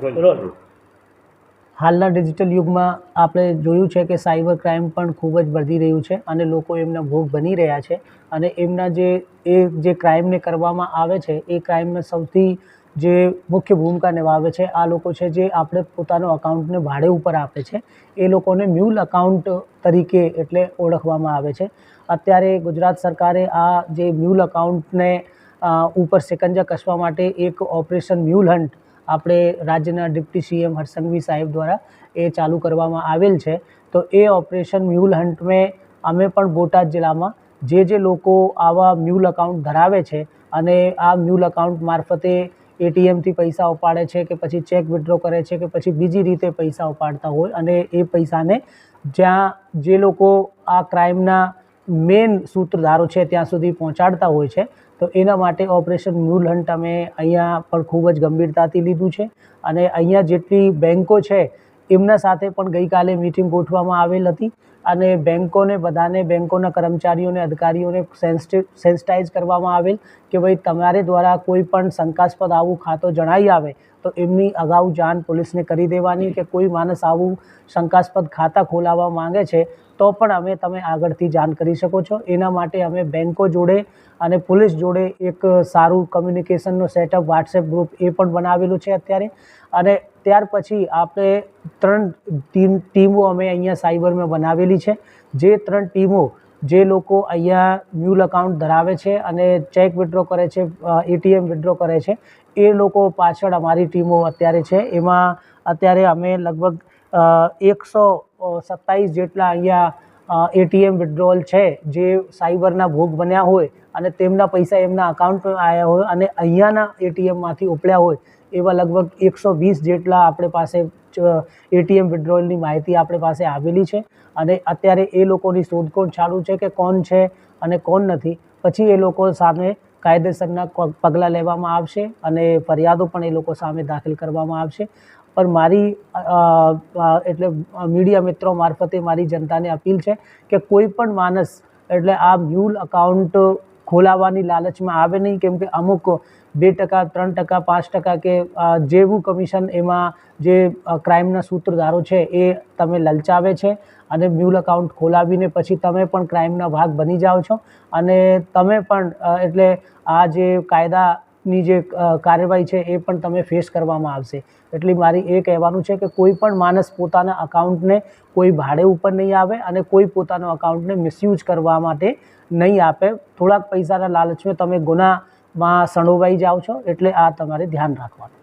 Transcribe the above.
Role હાલના digital યુગમાં આપણે જોયું છે કે સાયબર ક્રાઇમ પણ ખૂબ જ વધી રહ્યું છે અને લોકો એમના ભોગ બની રહ્યા છે અને એમના જે એ જે ક્રાઇમને કરવામાં આવે છે એ ક્રાઇમમાં સૌથી જે મુખ્ય ભૂમિકા નિભાવે છે આ લોકો છે જે આપણે પોતાનો અકાઉન્ટને ભાડે ઉપર આપે છે એ લોકોને મ્યુલ અકાઉન્ટ તરીકે એટલે ઓળખવામાં આવે છે. અત્યારે ગુજરાત સરકારે આ જે મ્યુલ અકાઉન્ટને ઉપર સિકંજા કસવા માટે એક ઓપરેશન મ્યુલ હન્ટ આપણે રાજ્યના ડિપ્ટી સીએમ હરસંઘવી સાહેબ દ્વારા એ ચાલુ કરવામાં આવેલ છે. તો એ ઓપરેશન મ્યુલ હન્ટ મેં અમે પણ બોટાદ જિલ્લામાં જે જે લોકો આવા મ્યુલ અકાઉન્ટ ધરાવે છે અને આ મ્યુલ અકાઉન્ટ મારફતે એટીએમથી પૈસા ઉપાડે છે કે પછી ચેક વિડ્રો કરે છે કે પછી બીજી રીતે પૈસા ઉપાડતા હોય અને એ પૈસાને જ્યાં જે લોકો આ ક્રાઇમના મેન સૂત્રધારો છે ત્યાં સુધી પહોંચાડતા હોય છે. તો એના માટે ઓપરેશન મ્યુલ હન્ટ અમે અહીંયા પણ ખૂબ જ ગંભીરતાથી લીધું છે. અને અહીંયા જેટલી બેન્કો છે, એમના સાથે પણ ગઈકાલે મિટિંગ ગોઠવવામાં આવેલ હતી. અને બેન્કોને બધાને બેન્કોના કર્મચારીઓને, અધિકારીઓને સેન્સિટાઇઝ કરવામાં આવેલ કે ભાઈ તમારે દ્વારા કોઈ પણ શંકાસ્પદ આવું ખાતું જણાઈ આવે, તો એમની અગાઉ જાણ પોલીસને કરી દેવાની કે કોઈ માણસ આવું શંકાસ્પદ ખાતા ખોલાવવા માંગે છે, તો પણ અમે તમે આગળથી જાણ કરી શકો છો. એના માટે અમે બેન્કો જોડે અને પોલીસ જોડે એક સારું કમ્યુનિકેશનનો સેટઅપ વોટ્સએપ ગ્રુપ એ પણ બનાવેલું છે અત્યારે. અને ત્યાર પછી આપણે ત્રણ ટીમ, ટીમો અમે અહીંયા સાયબરમાં બનાવેલી છે. જે ત્રણ ટીમો જે લોકો અહીંયા મ્યુલ અકાઉન્ટ ધરાવે છે અને ચેક વિડ્રો કરે છે એટીએમ વિડ્રો કરે છે, એ લોકો પાછળ અમારી ટીમો અત્યારે છે. એમાં અત્યારે અમે લગભગ એકસો સત્તાવીસ જેટલા અહીંયા એટીએમ વિડ્રોવલ છે જે સાયબરના ભોગ બન્યા હોય અને તેમના પૈસા એમના અકાઉન્ટમાં આવ્યા હોય અને અહીંયાના એટીએમમાંથી ઉપડ્યા હોય, એવા લગભગ એકસો વીસ જેટલા આપણે પાસે એટીએમ વિડ્રોલની માહિતી આપણે પાસે આવેલી છે. અને અત્યારે એ લોકોની શોધખોળ ચાલુ છે કે કોણ છે અને કોણ નથી, પછી એ લોકો સામે કાયદેસરના પગલાં લેવામાં આવશે અને ફરિયાદો પણ એ લોકો સામે દાખલ કરવામાં આવશે. પણ મારી એટલે મીડિયા મિત્રો મારફતે મારી જનતાને અપીલ છે કે કોઈ પણ માણસ, એટલે આ મ્યુલ અકાઉન્ટ ખોલાવવાની લાલચમાં આવે નહીં, કેમ કે અમુક બે ટકા, ત્રણ ટકા, પાંચ ટકા કે જેવું કમિશન એમાં જે ક્રાઇમના સૂત્રધારો છે એ તમે લલચાવે છે અને મ્યુલ અકાઉન્ટ ખોલાવીને પછી તમે પણ ક્રાઇમના ભાગ બની જાઓ છો. અને તમે પણ એટલે આ જે કાયદાની જે કાર્યવાહી છે એ પણ તમે ફેસ કરવામાં આવશે. એટલે મારી એ કહેવાનું છે કે કોઈ પણ માણસ પોતાના અકાઉન્ટને કોઈ ભાડે ઉપર નહીં આવે અને કોઈ પોતાનો અકાઉન્ટને મિસયુઝ કરવા માટે નહીં આપે. થોડાક પૈસાના લાલચમાં તમે ગુનામાં સંડોવાઈ જાઓ છો, એટલે આ તમારે ધ્યાન રાખવાનું.